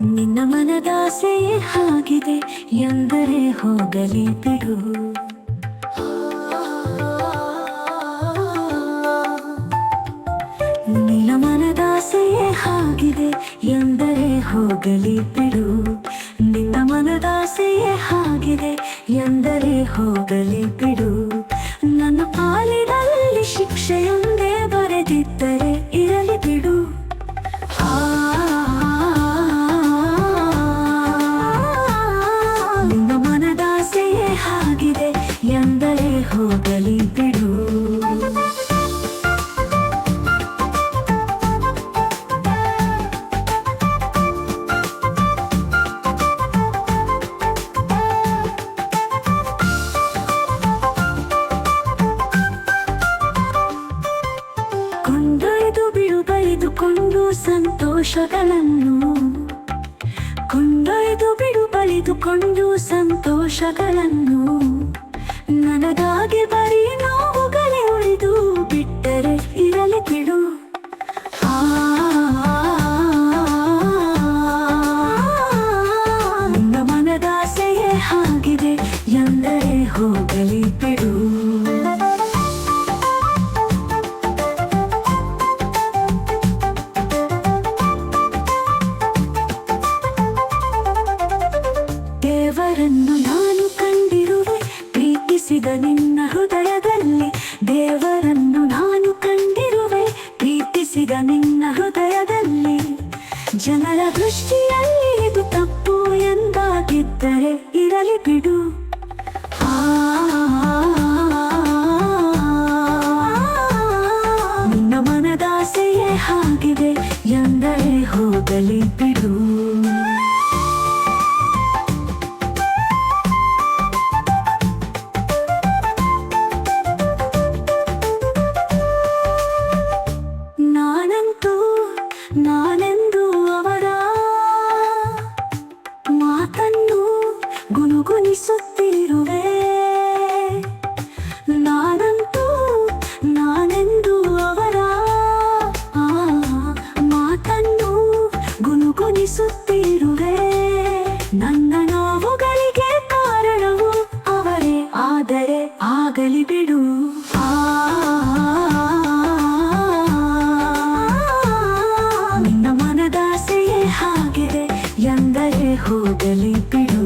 ಮನದಾಸೆಯೇ ಹಾಗಿದೆ ಎಂದರೆ ಹೋಗಲಿ ಬಿಡು. ನಿನ್ನ ಮನದಾಸೆಯೇ ಹಾಗಿದೆ ಎಂದರೆ ಹೋಗಲಿ ಬಿಡು. ನಿನ್ನ ಮನದಾಸೆಯೇ ಹಾಗಿದೆ ಎಂದರೆ ಹೋಗಲಿ ಬಿಡು. ನನ್ನ ಪಾಲಿನಲ್ಲಿ ಶಿಕ್ಷೆಯೊಂದೇ ಬರೆದಿದ್ದರೆ ಇರಲಿ ಬಿಡು. ಹೋಗಲಿ ಬಿಡು ಕೊಂಡೊಯ್ದು ಬಿಡು ಬಳಿದುಕೊಂಡು ಸಂತೋಷಗಳನ್ನು ಕೊಂಡೊಯ್ದು ಬಿಡು ಬಳಿದುಕೊಂಡು ಸಂತೋಷಗಳನ್ನು ನನಗಾಗಿ ನಿನ್ನ ಹೃದಯದಲ್ಲಿ ದೇವರನ್ನು ನಾನು ಕಂಡಿರುವೆ. ಪ್ರೀತಿಸಿದ ನಿನ್ನ ಹೃದಯದಲ್ಲಿ ಜನರ ದೃಷ್ಟಿಯಲ್ಲಿ ಇದು ತಪ್ಪು ಎಂದಾಗಿದ್ದರೆ ಇರಲಿ ಬಿಡು. ಆ ನನ್ನ ನೋವುಗಳಿಗೆ ಕಾರಣವು ಅವರೇ ಆದರೆ ಆಗಲಿ ಬಿಡು ನಿನ್ನ ಮನದಾಸೆಯೇ ಹಾಗಿದೆ ಎಂದರೆ ಹೋಗಲಿ ಬಿಡು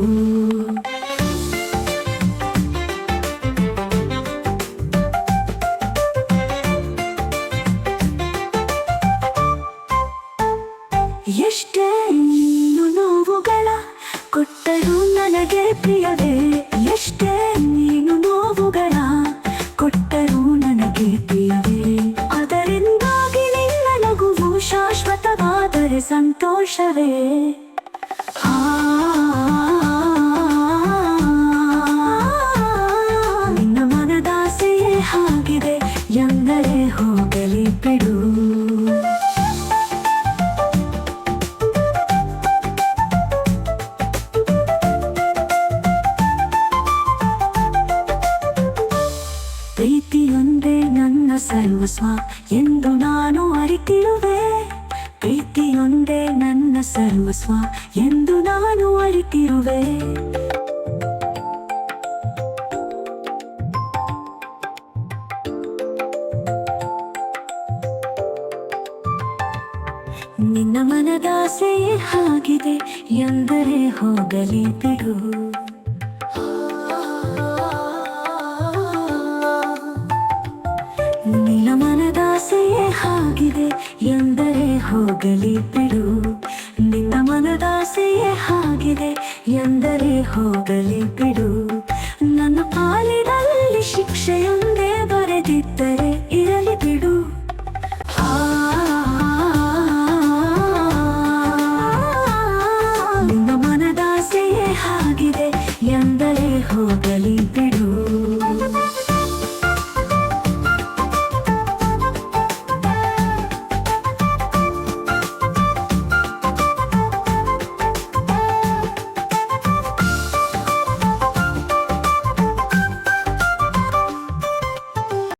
ಎಷ್ಟೇ ಕೊಟ್ಟರು ನನಗೆ ಪ್ರಿಯವೇ ಎಷ್ಟೇ ನೀನು ನೋವುಗಳ ಕೊಟ್ಟರು ನನಗೆ ಪ್ರಿಯವೇ. ಅದರಿಂದಾಗಿ ನಿನ್ನ ನಗುವು ಶಾಶ್ವತವಾದರೆ ಸಂತೋಷವೇ. ಪ್ರೀತಿಯೊಂದೇ ನನ್ನ ಸರ್ವಸ್ವ ಎಂದು ನಾನು ಅರಿತಿರುವೆ. ಪ್ರೀತಿಯೊಂದೇ ನನ್ನ ಸರ್ವಸ್ವ ಎಂದು ನಾನು ಅರಿತಿರುವೆ. ನಿನ್ನ ಮನದಾಸೆಯೇ ಹಾಗಿದೆ ಎಂದರೆ ಹೋಗಲಿ ಬಿಡು. ಆಗಲಿ ಬಿಡು ನಿನ್ನ ಮನದಾಸೆಯೇ ಆಗಿದೆ ಎಂದರೆ ಹೋಗಲಿ ಬಿಡು ನನ್ನ ಪಾಲಿನಲ್ಲಿ ಶಿಕ್ಷೆಯೊಂದೇ ಬರೆದಿದ್ದರೆ ಇರಲಿ ಬಿಡು ಆ ಹಾಗಿದೆ ಎಂದರೆ ಹೋಗಲಿ ಬಿಡು